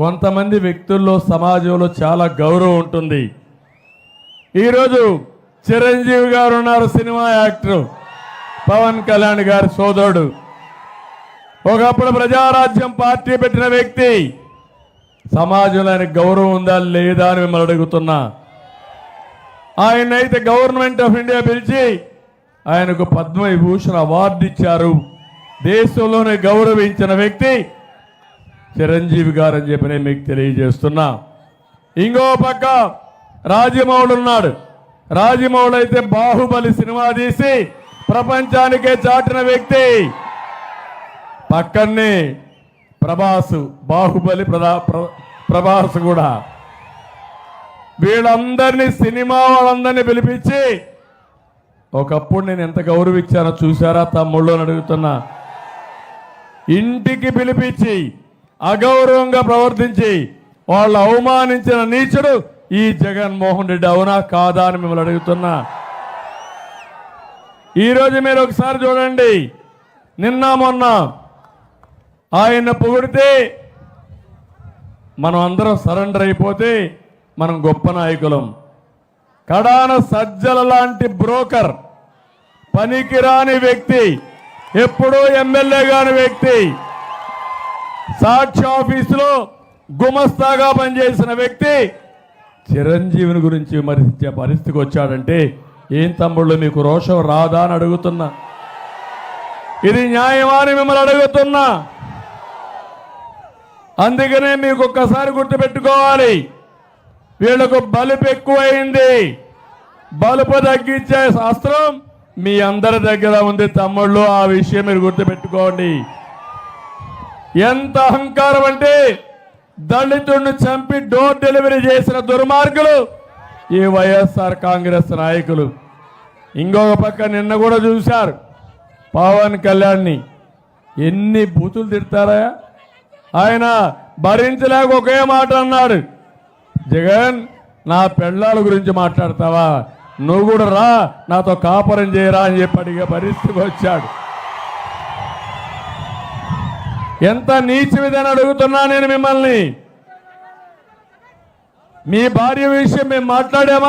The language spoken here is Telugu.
కొంతమంది వ్యక్తుల్లో సమాజంలో చాలా గౌరవం ఉంటుంది. ఈరోజు చిరంజీవి గారు ఉన్నారు సినిమా యాక్టర్. పవన్ కళ్యాణ్ గారి సోదరుడు. ఒకప్పుడు ప్రజారాజ్యం పార్టీ పెట్టిన వ్యక్తి. సమాజంలో ఆయన గౌరవం ఉందా లేదా అని మిమ్మల్ని అడుగుతున్నా. ఆయన అయితే గవర్నమెంట్ ఆఫ్ ఇండియా పిలిచి ఆయనకు పద్మవిభూషణ్ అవార్డు ఇచ్చారు. దేశంలోనే గౌరవించిన వ్యక్తి. చిరంజీవి గారు అని చెప్పి నేను మీకు తెలియజేస్తున్నా. ఇంకో పక్క రాజమౌళి ఉన్నాడు. రాజమౌళి అయితే బాహుబలి సినిమా తీసి ప్రపంచానికే చాటిన వ్యక్తి. పక్కనే ప్రభాసు బాహుబలి ప్రదా ప్ర- ప్రభాస్ కూడా. వీళ్ళందరినీ సినిమా వాళ్ళందరినీ పిలిపించి ఒకప్పుడు నేను ఎంత గౌరవించానో చూసారా తమ్ముళ్ళు అని అడుగుతున్నా. ఇంటికి పిలిపించి అగౌరవంగా ప్రవర్తించి వాళ్ళు అవమానించిన నీచుడు ఈ జగన్మోహన్ రెడ్డి అవునా కాదా అని మిమ్మల్ని అడుగుతున్నా. ఈరోజు మీరు ఒకసారి చూడండి. నిన్న మొన్న ఆయన పొగిడితే మనం అందరం సరెండర్ అయిపోతే మనం గొప్ప నాయకులం. కడాన సజ్జల లాంటి బ్రోకర్ పనికిరాని వ్యక్తి ఎప్పుడూ ఎమ్మెల్యే కాని వ్యక్తి సాక్షి ఆఫీసులో గుమస్తాగా పనిచేసిన వ్యక్తి చిరంజీవిని గురించి విమర్శించే పరిస్థితికి వచ్చాడంటే ఏం తమ్ముళ్ళు మీకు రోషం రాదా? అని అడుగుతున్నా. ఇది న్యాయమాని మిమ్మల్ని అడుగుతున్నా. అందుకనే మీకు ఒక్కసారి గుర్తుపెట్టుకోవాలి వీళ్ళకు బలుపు ఎక్కువైంది. బలుపు తగ్గించే శాస్త్రం మీ అందరి దగ్గర ఉంది తమ్ముళ్ళు ఆ విషయం మీరు గుర్తుపెట్టుకోండి. ఎంత అహంకారం అంటే దళితుడిని చంపి డోర్ డెలివరీ చేసిన దుర్మార్గులు ఈ వైఎస్ఆర్ కాంగ్రెస్ నాయకులు. ఇంకొక పక్క నిన్న కూడా చూశారు పవన్ కళ్యాణ్ని. ఎన్ని బూతులు తిడతారా? ఆయన భరించలేక ఒకే మాట అన్నాడు. జగన్ నా పెళ్ళాల గురించి మాట్లాడతావా? నువ్వు కూడా రా నాతో కాపురం చేయరా అని చెప్పి అడిగే పరిస్థితికి వచ్చాడు. ఎంత నీచమిదని అడుగుతున్నా నేను మిమ్మల్ని? మీ భార్య విషయం మేము మాట్లాడామా?